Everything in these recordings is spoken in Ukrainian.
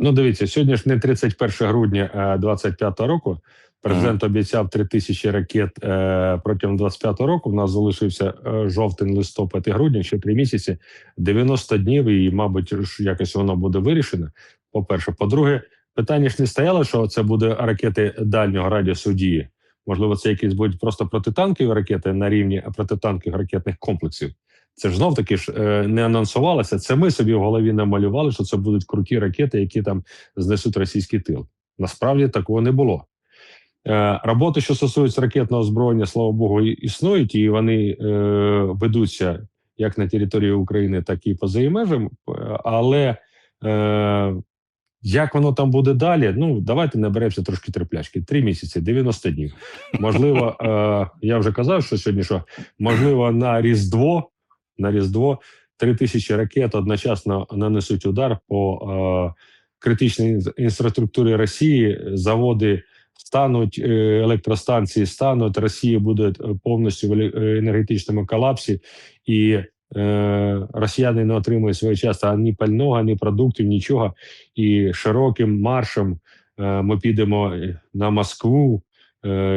Ну, дивіться, сьогодні ж не 31 грудня а 25 року. Президент обіцяв 3 тисячі ракет е, протягом 25 року. У нас залишився е, жовтень, листопад і грудень, ще 3 місяці, 90 днів, і, мабуть, якось воно буде вирішено. По-перше, по-друге, питання ж не стояло, що це буде ракети дальнього радіусу дії. Можливо, це якісь будуть просто протитанкові ракети на рівні протитанкових ракетних комплексів. Це ж знов таки ж е, не анонсувалося. Це ми собі в голові намалювали, що це будуть круті ракети, які там знесуть російський тил. Насправді такого не було. Е, роботи, що стосуються ракетного озброєння, слава Богу, існують, і вони е, ведуться як на території України, так і поза її межами. Але як воно там буде далі? Ну давайте наберемося трошки терплячки. Три місяці, 90 днів. Можливо, я вже казав, що сьогодні що можливо на Різдво, на Різдво три тисячі ракет одночасно нанесуть удар по е, критичній інфраструктурі Росії. Заводи стануть, е, електростанції стануть. Росія буде е, повністю в е, енергетичному колапсі, і росіяни не отримують своєчасно ані пального, ані продуктів, нічого. І широким маршем ми підемо на Москву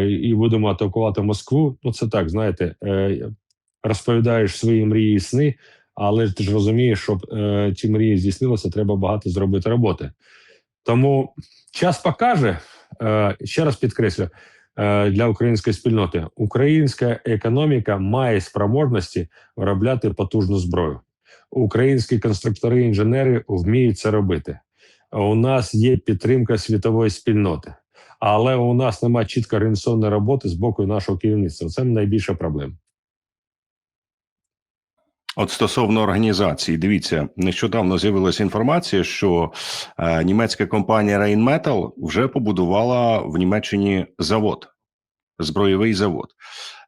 і будемо атакувати Москву. Ну це так, знаєте, розповідаєш свої мрії і сни, але ти ж розумієш, щоб е, ці мрії здійснилися, треба багато зробити роботи. Тому час покаже. Е, ще раз підкреслю е, для української спільноти: українська економіка має спроможності виробляти потужну зброю. Українські конструктори, інженери вміють це робити. У нас є підтримка світової спільноти, але у нас немає чітко організаційної роботи з боку нашого керівництва. Це найбільша проблема. От стосовно організації, дивіться, нещодавно з'явилася інформація, що е, німецька компанія Rheinmetall вже побудувала в Німеччині завод, збройовий завод.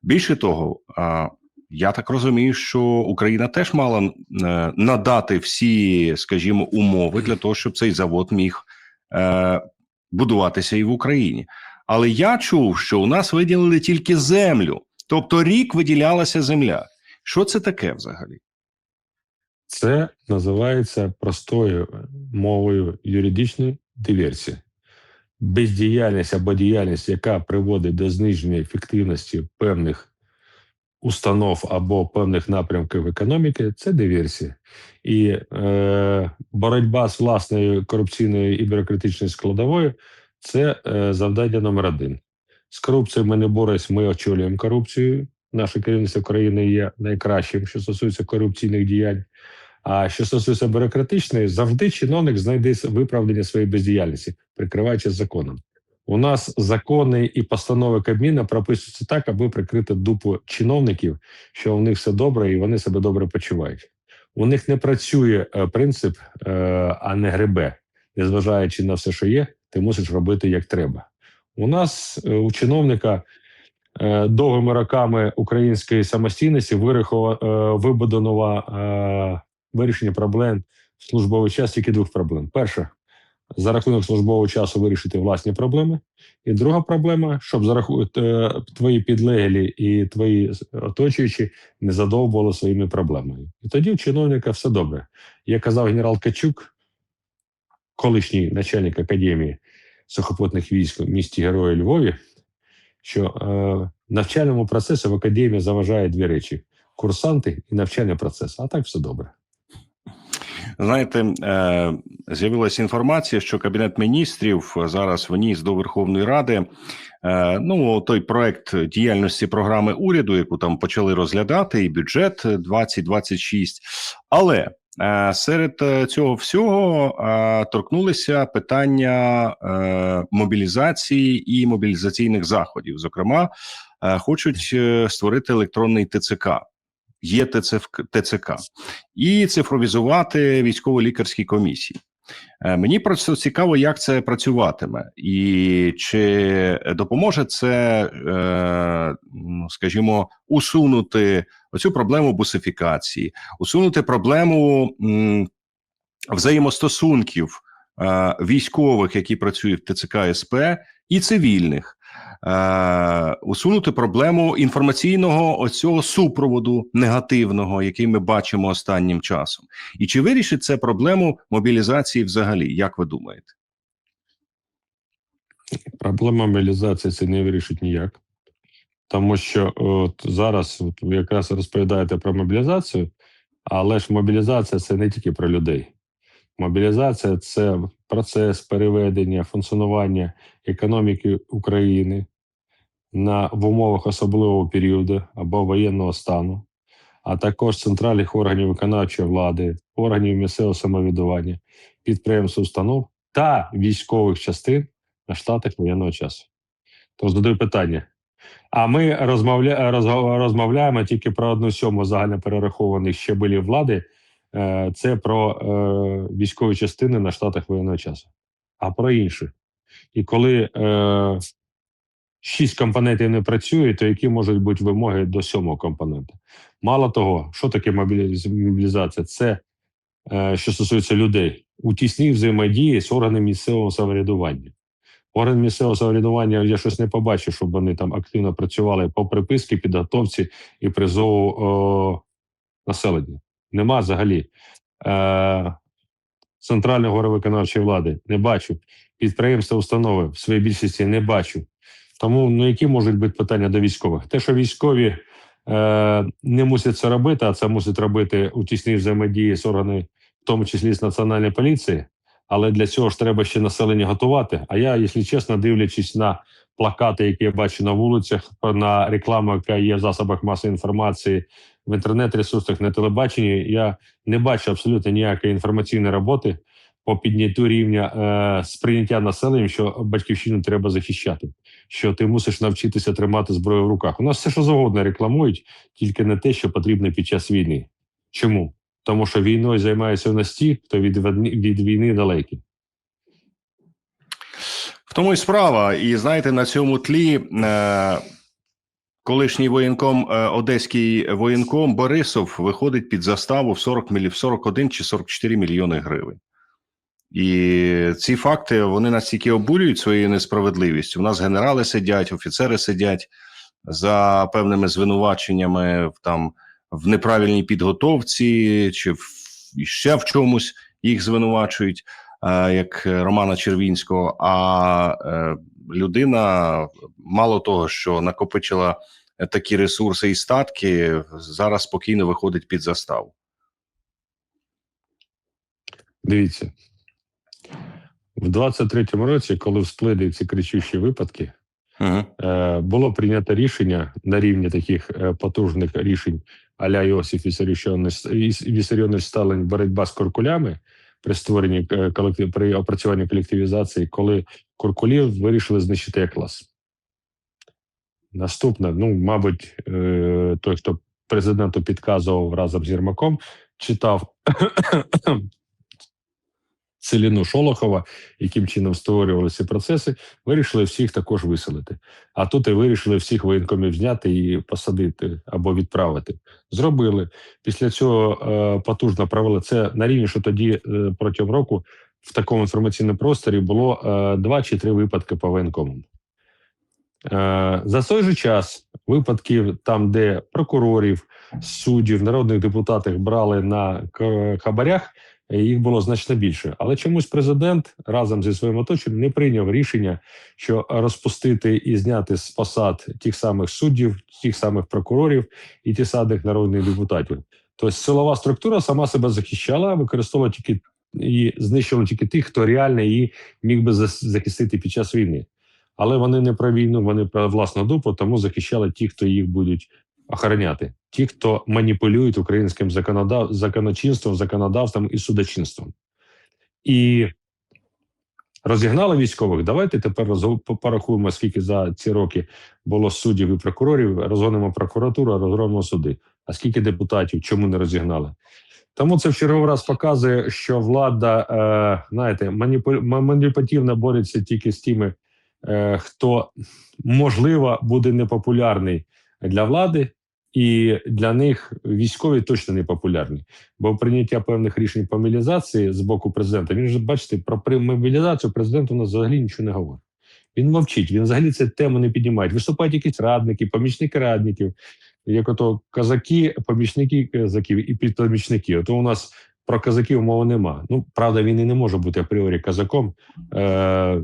Більше того, е, я так розумію, що Україна теж мала е, надати всі, скажімо, умови для того, щоб цей завод міг е, будуватися і в Україні. Але я чув, що у нас виділили тільки землю, тобто рік виділялася земля. Що це таке взагалі? Це називається простою мовою юридичної диверсії. Бездіяльність або діяльність, яка приводить до зниження ефективності певних установ або певних напрямків економіки, це диверсія. І е, боротьба з власною корупційною і бюрократичною складовою це е, завдання номер один. З корупцією ми не боремось, ми очолюємо корупцію. Наше керівництво країни є найкращим, що стосується корупційних діянь. А що стосується бюрократичної, завжди чиновник знайде виправдання своєї бездіяльності, прикриваючись законом. У нас закони і постанови Кабміна прописуються так, аби прикрити дупу чиновників, що у них все добре і вони себе добре почувають. У них не працює е, принцип, е, а не гребе. Незважаючи на все, що є, ти мусиш робити як треба. У нас е, у чиновника довгими роками української самостійності вирахова, е, е, вирішення проблем в службовий час тільки двох проблем. Перша за рахунок службового часу вирішити власні проблеми. І друга проблема, щоб за рахунок е, твої підлеглі і твої оточуючі не задовбували своїми проблемами. І тоді у чиновника все добре. Як казав генерал Качук, колишній начальник академії сухопутних військ в місті Герої Львові, що е, навчальному процесу в академії заважає дві речі: курсанти і навчальний процес. А так все добре. Знаєте, е, з'явилася інформація, що Кабінет міністрів зараз вніс до Верховної Ради е, ну той проект діяльності програми уряду, яку там почали розглядати, і бюджет 2026. Але серед е, цього всього е, торкнулися питання е, мобілізації і мобілізаційних заходів. Зокрема, е, хочуть е, створити електронний ТЦК. Є ТЦК, і цифровізувати військово-лікарські комісії. Е, Мені просто цікаво, як це працюватиме, і чи допоможе це, е, скажімо, усунути оцю проблему бусифікації, усунути проблему взаємостосунків е, військових, які працюють в ТЦК СП, і цивільних. е, усунути проблему інформаційного оцього супроводу негативного, який ми бачимо останнім часом. І чи вирішить це проблему мобілізації взагалі? Як ви думаєте? Проблема мобілізації це не вирішить ніяк. Тому що от зараз от ви якраз розповідаєте про мобілізацію, але ж мобілізація це не тільки про людей. Мобілізація це процес переведення функціонування економіки України на в умовах особливого періоду або воєнного стану, а також центральних органів виконавчої влади, органів місцевого самоврядування, підприємств, установ та військових частин на штатах воєнного часу. То задаю питання. А ми розмовля... розмовляємо тільки про одну сьому загально перерахованих щебелів влади. Е, Це про е, військові частини на штатах воєнного часу, а про інше. І коли е, шість компонентів не працює, то які можуть бути вимоги до сьомого компонента? Мало того, що таке мобілізація? Це що стосується людей у тісній взаємодії з органами місцевого самоврядування. Орган місцевого самоврядування я щось не побачив, щоб вони там активно працювали по приписці, підготовці і призову о, населення. Нема взагалі. Е, Центрального органу виконавчої влади не бачу. Підприємства, установи в своїй більшості не бачу. Тому ну які можуть бути питання до військових? Те, що військові е, не мусять це робити, а це мусять робити у тісній взаємодії з органами, в тому числі з національної поліції. Але для цього ж треба ще населення готувати. А я, якщо чесно, дивлячись на плакати, які я бачу на вулицях, на рекламу, яка є в засобах масової інформації, в інтернет-ресурсах на телебаченні, я не бачу абсолютно ніякої інформаційної роботи по підняттю рівня е, сприйняття населенням, що батьківщину треба захищати. Що ти мусиш навчитися тримати зброю в руках. У нас все, що завгодно рекламують, тільки не те, що потрібно під час війни. Чому? Тому що війною займаються у нас ті, хто від, від війни далекий. В тому і справа. І знаєте, на цьому тлі е, колишній воєнком, е, одеський воєнком Борисов виходить під заставу в 40 мілі, в 41 чи 44 мільйони гривень. І ці факти вони настільки обурюють своєю несправедливістю. У нас генерали сидять, офіцери сидять за певними звинуваченнями в там в неправильній підготовці чи в ще в чомусь їх звинувачують, е, як Романа Червінського. А е, людина, мало того, що накопичила такі ресурси і статки, зараз спокійно виходить під заставу. Дивіться, в 23-му році, коли всплили ці кричущі випадки, Угу. е, було прийнято рішення на рівні таких е, потужних рішень а-ля Йосиф Вісаріонович Сталин боротьба з куркулями при створенні е, колектив при опрацюванні колективізації, коли куркулів вирішили знищити як клас. Наступне, ну, мабуть, той, хто президенту підказував разом з Єрмаком, читав Целіну Шолохова, яким чином створювалися процеси, вирішили всіх також виселити. А тут і вирішили всіх воєнкомів зняти і посадити або відправити. Зробили. Після цього е, потужно провели це на рівні, що тоді е, протягом року в такому інформаційному просторі було е, два чи три випадки по воєнкомам. За той же час випадків, там, де прокурорів, суддів, народних депутатів брали на хабарях, їх було значно більше. Але чомусь президент разом зі своїм оточенням не прийняв рішення, що розпустити і зняти з посад тих самих суддів, тих самих прокурорів і тих самих народних депутатів. Тобто силова структура сама себе захищала, використовувала тільки і знищувала тільки тих, хто реально її міг би захистити під час війни. Але вони не про війну, вони про власну дупу, тому захищали ті, хто їх будуть охороняти, ті, хто маніпулюють українським законодав... законочинством, законодавством і судочинством. І розігнали військових. Давайте тепер роз- порахуємо, скільки за ці роки було суддів і прокурорів. Розгонимо прокуратуру, розгонимо суди. А скільки депутатів чому не розігнали? Тому це в черговий раз показує, що влада, е, знаєте, маніпу... маніпулятивно бореться тільки з тими, хто можливо буде непопулярний для влади, і для них військові точно не популярні. Бо прийняття певних рішень по мобілізації з боку президента, він же бачите, про мобілізацію президент у нас взагалі нічого не говорить. Він мовчить. Він взагалі цю тему не піднімає. Виступають якісь радники, помічники радників, як ото казаки, помічники казаків і підпомічники. Ото у нас про казаків мови нема. Ну правда, він і не може бути апріорі казаком. Е,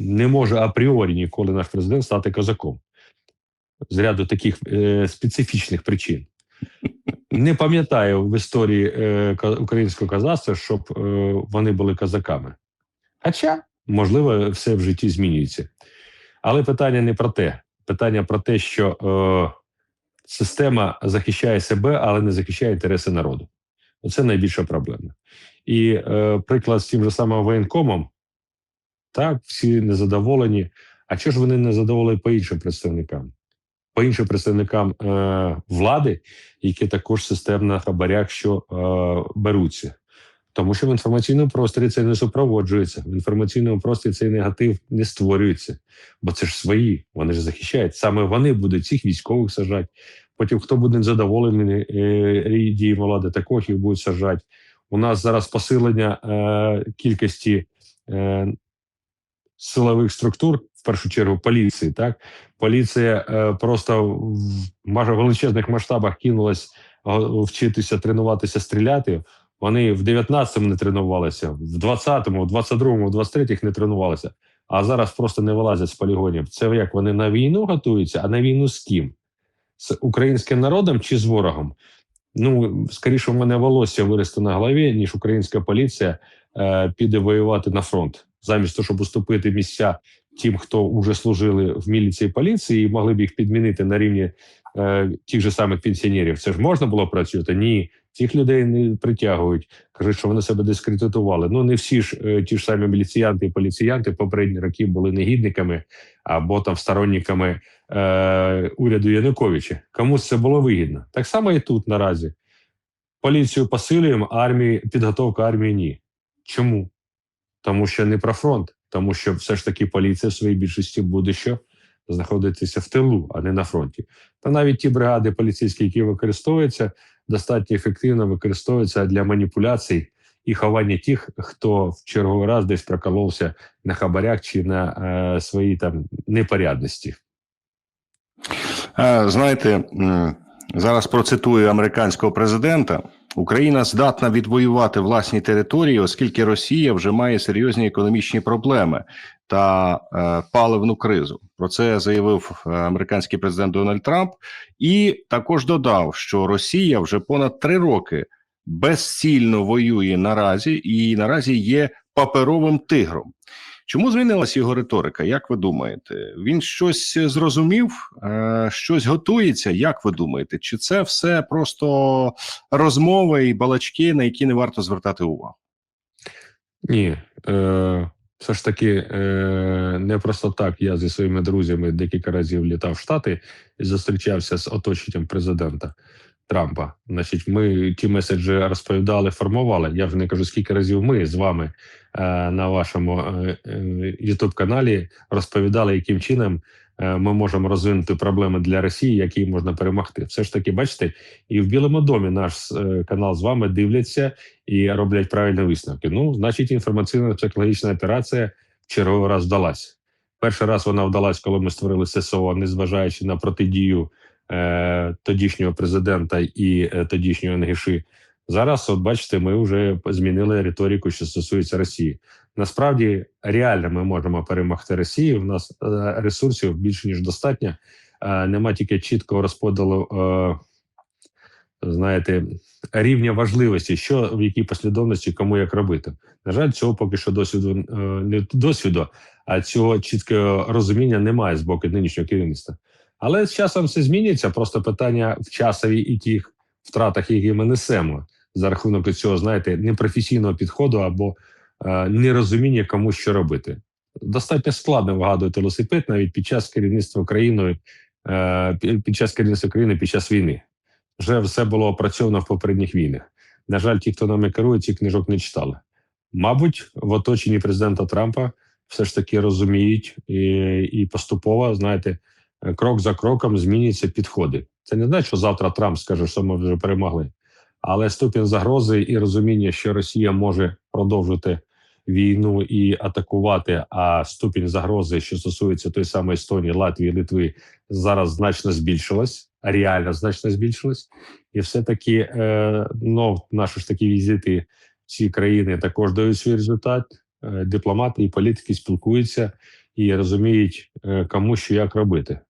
не може апріорі ніколи наш президент стати казаком з ряду таких е, специфічних причин. Не пам'ятаю в історії е, українського казацтва, щоб е, вони були казаками. Хоча, можливо, все в житті змінюється. Але питання не про те. Питання про те, що е, система захищає себе, але не захищає інтереси народу. Це найбільша проблема. І е, приклад з тим же самим воєнкомом, так, всі незадоволені. А чого ж вони не задоволені по іншим представникам? По іншим представникам е, влади, які також системно на хабарях, що е, беруться. Тому що в інформаційному просторі це не супроводжується. В інформаційному просторі цей негатив не створюється, бо це ж свої, вони ж захищають. Саме вони будуть цих військових сажати. Потім, хто буде незадоволений е, діями влади, також їх будуть сажати. У нас зараз посилення е, кількості е, силових структур, в першу чергу поліції. Так поліція е, просто в майже величезних масштабах кинулась вчитися тренуватися, стріляти. Вони в 19-му не тренувалися, в 20-му, в 22-му, в 23-х не тренувалися, а зараз просто не вилазять з полігонів. Це як вони на війну готуються, а на війну з ким? З українським народом чи з ворогом? Ну, скоріше, в мене волосся виросте на голові, ніж українська поліція е, піде воювати на фронт, замість того, щоб уступити місця тим, хто вже служили в міліції і поліції, і могли б їх підмінити на рівні е, тих же самих пенсіонерів. Це ж можна було працювати? Ні, цих людей не притягують. Кажуть, що вони себе дискредитували. Ну не всі ж е, ті ж самі міліціянти і поліціянти попередні роки були негідниками або там сторонниками е, уряду Януковича. Комусь це було вигідно. Так само і тут наразі. Поліцію посилюємо, армії, підготовка армії ні. Чому? Тому що не про фронт, тому що все ж таки поліція в своїй більшості буде що знаходитися в тилу, а не на фронті. Та навіть ті бригади поліцейські, які використовуються, достатньо ефективно використовуються для маніпуляцій і ховання тих, хто в черговий раз десь проколовся на хабарях чи на е, своїй там непорядності. Е, Знаєте, зараз процитую американського президента. Україна здатна відвоювати власні території, оскільки Росія вже має серйозні економічні проблеми та е, паливну кризу. Про це заявив е, американський президент Дональд Трамп, і також додав, що Росія вже понад три роки безцільно воює наразі, і наразі є паперовим тигром. Чому змінилася його риторика? Як ви думаєте? Він щось зрозумів, е, щось готується? Як ви думаєте? Чи це все просто розмови і балачки, на які не варто звертати увагу? Ні, е, все ж таки е, не просто так. Я зі своїми друзями декілька разів літав в Штати і зустрічався з оточенням президента Трампа. Значить, ми ті меседжі розповідали, формували. Я вже не кажу, скільки разів ми з вами на вашому е, youtube каналі розповідали, яким чином е, ми можемо розвинути проблеми для Росії, які можна перемогти. Все ж таки, бачите, і в Білому домі наш е, канал з вами дивляться і роблять правильні висновки. Ну, значить, інформаційна психологічна операція в черговий раз вдалась. Перший раз вона вдалась, коли ми створили ССО, незважаючи на протидію е, тодішнього президента і е, тодішнього НГШ. Зараз, от бачите, ми вже змінили риторику, що стосується Росії. Насправді, реально ми можемо перемогти Росію. У нас е, ресурсів більше ніж достатньо. Е, нема тільки чіткого розподілу. Е, знаєте, рівня важливості, що в якій послідовності кому як робити. На жаль, цього поки що досвіду не досвіду, а цього чіткого розуміння немає з боку нинішнього керівництва. Але з часом все змінюється. Просто питання в часові і тих втратах, які ми несемо за рахунок цього, знаєте, непрофесійного підходу або е, нерозуміння, кому що робити. Достатньо складно вигадувати велосипед навіть під час керівництва країною, е, під час керівництва країни під час війни вже все було опрацьовано в попередніх війнах. На жаль, ті, хто нами керує, ці книжок не читали. Мабуть, в оточенні президента Трампа все ж таки розуміють і, і поступово, знаєте, крок за кроком змінюються підходи. Це не значить, що завтра Трамп скаже, що ми вже перемогли. Але ступінь загрози і розуміння, що Росія може продовжити війну і атакувати. А ступінь загрози, що стосується той самої Естонії, Латвії, Литви, зараз значно збільшилась, реально значно збільшилась, і все таки е, ну, наші ж такі візити ці країни також дають свій результат. Е, дипломати і політики спілкуються і розуміють, е, кому що як робити.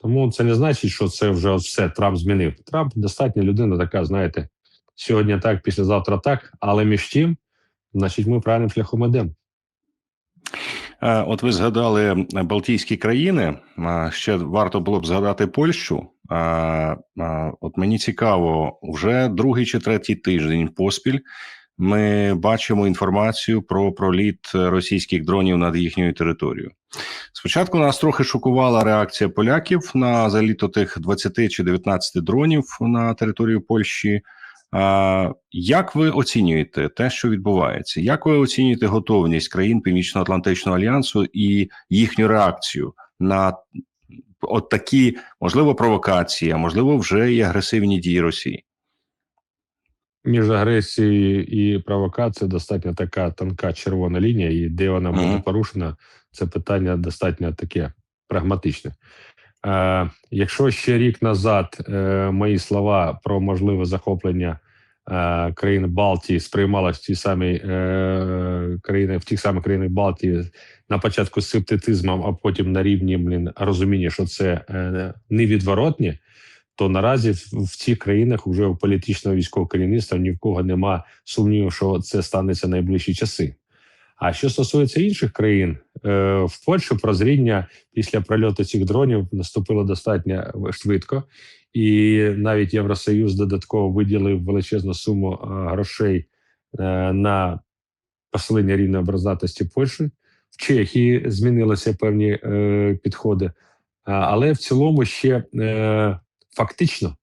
Тому це не значить, що це вже все Трамп змінив. Трамп достатня людина, така, знаєте, сьогодні так, післязавтра так, але між тим, значить, ми правильним шляхом йдемо. Е, От ви згадали Балтійські країни. Е, Ще варто було б згадати Польщу. Е, От мені цікаво, вже другий чи третій тиждень поспіль ми бачимо інформацію про проліт російських дронів над їхньою територією. Спочатку нас трохи шокувала реакція поляків на заліт тих 20 чи 19 дронів на територію Польщі. Як ви оцінюєте те, що відбувається? Як ви оцінюєте готовність країн Північно-Атлантичного альянсу і їхню реакцію на от такі, можливо, провокації, а можливо, вже і агресивні дії Росії? Між агресією і провокацією достатньо така тонка червона лінія, і де вона буде Мгм. порушена, це питання достатньо таке прагматичне. Е, якщо ще рік назад е, мої слова про можливе захоплення е, країн Балтії сприймалися в ті самі країни, в тих самих країнах Балтії на початку з скептицизмом, а потім на рівні блін, розуміння, що це невідворотні, то наразі в, цих країнах вже у політичного військового керівництва ні в кого нема сумніву, що це станеться найближчі часи. А що стосується інших країн, е, в Польщі прозріння після прольоту цих дронів наступило достатньо швидко, і навіть Євросоюз додатково виділив величезну суму е, грошей е, на посилення рівня образатості Польщі. В Чехії змінилися певні е, підходи, але в цілому ще е, фактично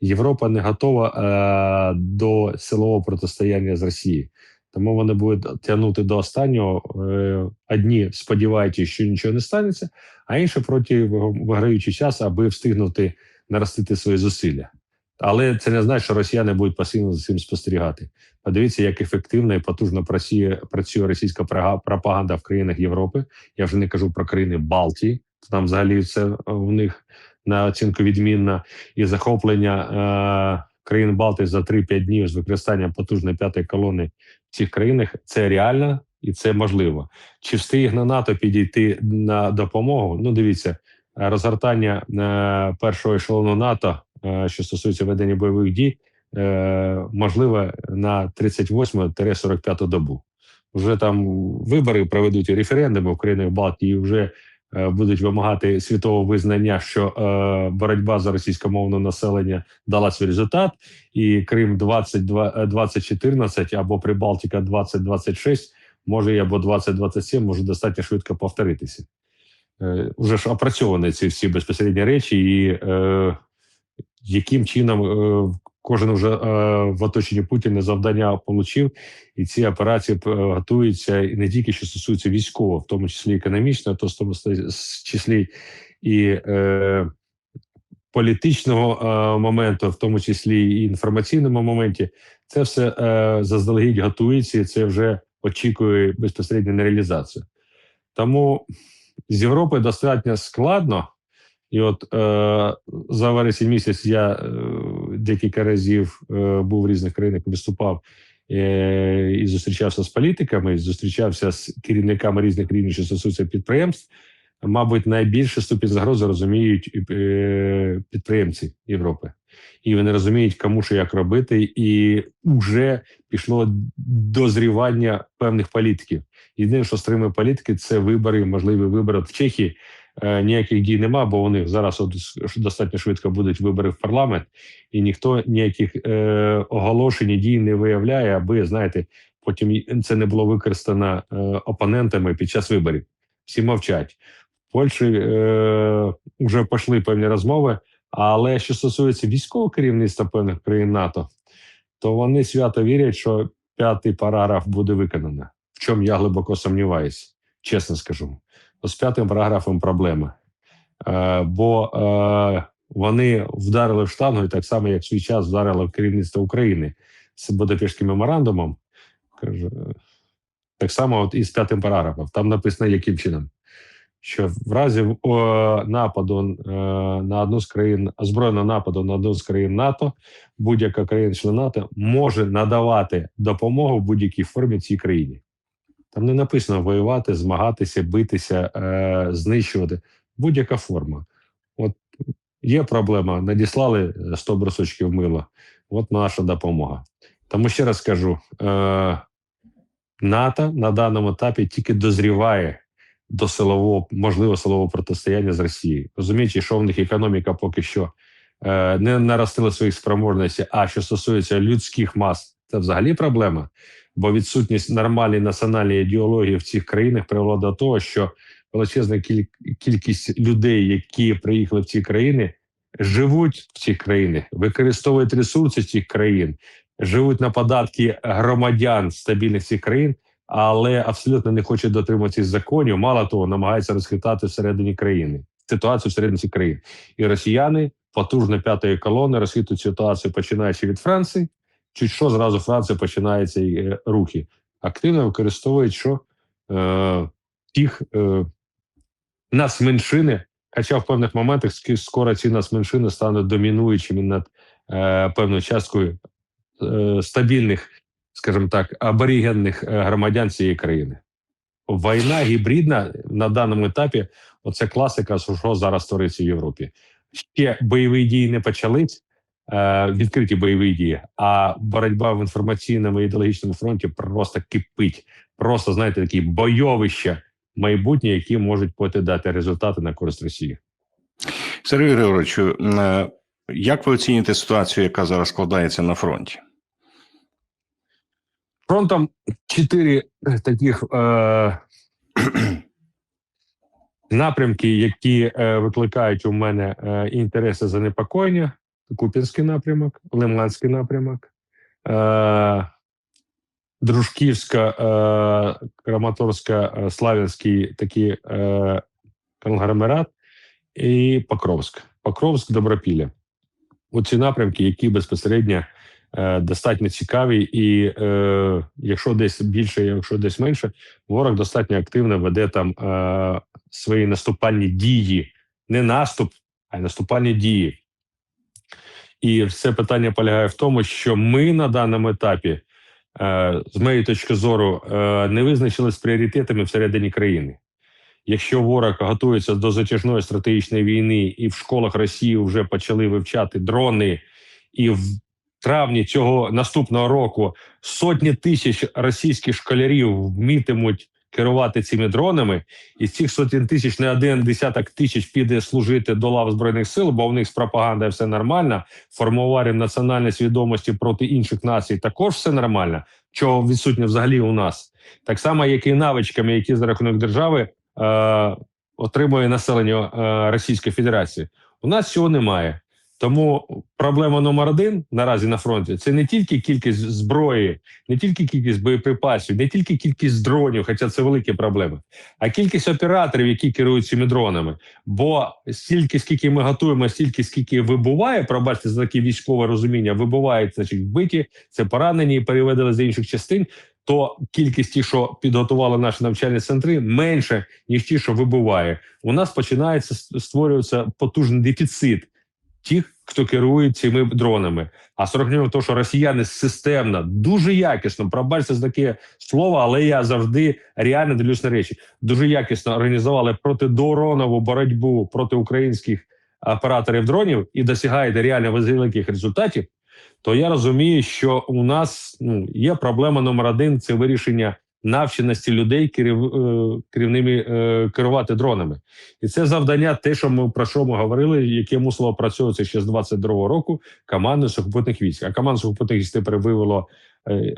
Європа не готова е, до силового протистояння з Росією. Тому вони будуть тягнути до останнього. Е, Одні сподіваються, що нічого не станеться, а інші проти виграючи час, аби встигнути наростити свої зусилля. Але це не значить, що росіяни будуть пасивно за цим спостерігати. Подивіться, як ефективно і потужно працює, російська пропаганда в країнах Європи. Я вже не кажу про країни Балтії. Там взагалі це у них на оцінку відмінно і захоплення е, країн Балтії за 3-5 днів з використанням потужної п'ятої колони в цих країнах. Це реально і це можливо. Чи встигне НАТО підійти на допомогу? Ну, дивіться, розгортання е, першого ешелону НАТО, е, що стосується ведення бойових дій, е, можливо на 38-45 добу. Вже там вибори проведуть референдуми в країнах Балтії. Вже будуть вимагати світового визнання, що е, боротьба за російськомовне населення дала свій результат, і Крим 22, е, 2014 або Прибалтика 2026 може або 2027 може достатньо швидко повторитися. Е, уже ж опрацьовані ці всі безпосередні речі, і е, яким чином е, кожен вже е, в оточенні Путіна завдання отримав, і ці операції е, готуються і не тільки що стосуються військового, в тому числі економічно, то в тому числі і е, політичного е, моменту, в тому числі і інформаційному моменті, це все е, заздалегідь готується, і це вже очікує безпосередньо на реалізацію. Тому з Європи достатньо складно. І от е, за вересень місяць я е, декілька разів е, був в різних країнах, виступав е, і зустрічався з політиками, зустрічався з керівниками різних рівнів, що стосуються підприємств. Мабуть, найбільше ступінь загрози розуміють е, підприємці Європи, і вони розуміють, кому що як робити, і вже пішло дозрівання певних політиків. Єдине, що стримує політики, це вибори, можливі вибори в Чехії. Е, ніяких дій нема, бо у них зараз достатньо швидко будуть вибори в парламент, і ніхто ніяких е, оголошень і дій не виявляє, аби знаєте, потім це не було використано е, опонентами під час виборів. Всі мовчать. В Польщі е, вже пішли певні розмови. Але що стосується військового керівництва певних країн НАТО, то вони свято вірять, що п'ятий параграф буде виконано. В чому я глибоко сумніваюся, чесно скажу з п'ятим параграфом проблема. Е, бо е, вони вдарили в штангу, і так само, як в свій час вдарили в керівництво України з Будапештським меморандумом. Каже, Так само, от із п'ятим параграфом. Там написано, яким чином, що в разі о, нападу е, на одну з країн озброєного нападу на одну з країн НАТО, будь-яка країна член НАТО може надавати допомогу в будь-якій формі цій країні. Там не написано воювати, змагатися, битися, е, знищувати. Будь-яка форма. От є проблема, надіслали 100 брусочків мила. От наша допомога. Тому ще раз скажу: е, НАТО на даному етапі тільки дозріває до силового, можливо, силового протистояння з Росією. Розумієте, що в них економіка поки що е, не наростила своїх спроможностей. А що стосується людських мас, це взагалі проблема. Бо відсутність нормальної національної ідеології в цих країнах привела до того, що величезна кількість людей, які приїхали в ці країни, живуть в цих країнах, використовують ресурси цих країн, живуть на податки громадян стабільних цих країн, але абсолютно не хочуть дотримуватися законів. Мало того, намагаються розхитати всередині країни ситуацію всередині країн. І росіяни потужно п'ятої колони розхитують ситуацію, починаючи від Франції. Чуть що зразу Франція починається і е, рухи. Активно використовують що е, тих е, нацменшини, хоча в певних моментах скоро ці нацменшини стануть домінуючими над е, певною часткою е, стабільних, скажімо так, аборигенних е, громадян цієї країни. Війна гібридна на даному етапі оце класика, що зараз твориться в Європі. Ще бойові дії не почались, відкриті бойові дії, а боротьба в інформаційному і ідеологічному фронті просто кипить. Просто знаєте, такі бойовища майбутнє, які можуть потім дати результати на користь Росії. Сергію Григоровичу, е, як ви оцінюєте ситуацію, яка зараз складається на фронті? Фронтом чотири е, таких е, напрямки, які е, викликають у мене е, інтереси занепокоєння. Куп'янський напрямок, Лиманський напрямок, е, Дружківська, е, Краматорська, е, Славянський такий е, конгломерат і Покровськ. Покровськ, Добропілля. Оці напрямки, які безпосередньо е, достатньо цікаві, і е, якщо десь більше, якщо десь менше, ворог достатньо активно веде там е, свої наступальні дії, не наступ, а й наступальні дії. І все питання полягає в тому, що ми на даному етапі, е, з моєї точки зору, е, не визначилися з пріоритетами всередині країни. Якщо ворог готується до затяжної стратегічної війни, і в школах Росії вже почали вивчати дрони, і в травні цього наступного року сотні тисяч російських школярів вмітимуть керувати цими дронами, і з цих сотень тисяч не один десяток тисяч піде служити до лав збройних сил, бо в них з пропагандою все нормально. Формуванням національної свідомості проти інших націй також все нормально, чого відсутнє взагалі у нас. Так само, як і навичками, які за рахунок держави е, отримує населення е, Російської Федерації. У нас цього немає. Тому проблема номер один наразі на фронті це не тільки кількість зброї, не тільки кількість боєприпасів, не тільки кількість дронів, хоча це великі проблеми, а кількість операторів, які керують цими дронами. Бо стільки, скільки ми готуємо, стільки скільки вибуває, пробачте за таке військове розуміння, вибувають значить, вбиті, це поранені і переведені з інших частин. То кількість ті, що підготували наші навчальні центри, менше ніж ті, що вибуває. У нас починається створюватися потужний дефіцит тих, хто керує цими дронами. А 40 днів того, що росіяни системно, дуже якісно, пробачте за таке слово, але я завжди реально дивлюсь на речі. Дуже якісно організували протидронову боротьбу проти українських операторів дронів і досягаєте реально великих результатів. То я розумію, що у нас ну, є проблема номер один це вирішення навченості людей керів, е, керівними е, керувати дронами. І це завдання, те, що ми про що ми говорили, яке мусило працювати ще з 22-го року командою сухопутних військ. А команда сухопутних військ тепер вивело е,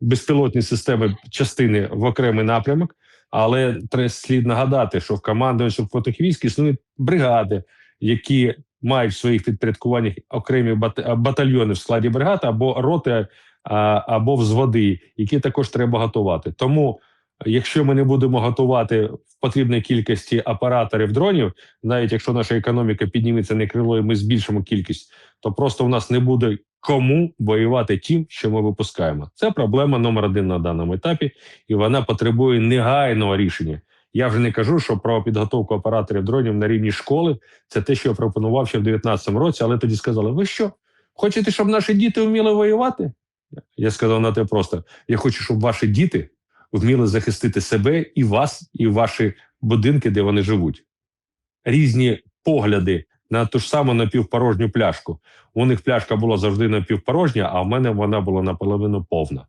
безпілотні системи частини в окремий напрямок. Але треба слід нагадати, що в командуванні сухопутних військ існують бригади, які мають в своїх підпорядкуваннях окремі батальйони в складі бригад або роти або взводи, які також треба готувати. Тому, якщо ми не будемо готувати в потрібній кількості операторів дронів, навіть якщо наша економіка підніметься не крило, і ми збільшимо кількість, то просто у нас не буде кому воювати тим, що ми випускаємо. Це проблема номер один на даному етапі, і вона потребує негайного рішення. Я вже не кажу, що про підготовку операторів дронів на рівні школи це те, що я пропонував ще в 2019 році, але тоді сказали: ви що? Хочете, щоб наші діти вміли воювати? Я сказав на те просто: я хочу, щоб ваші діти вміли захистити себе і вас, і ваші будинки, де вони живуть. Різні погляди на ту ж саму напівпорожню пляшку. У них пляшка була завжди напівпорожня, а в мене вона була наполовину повна.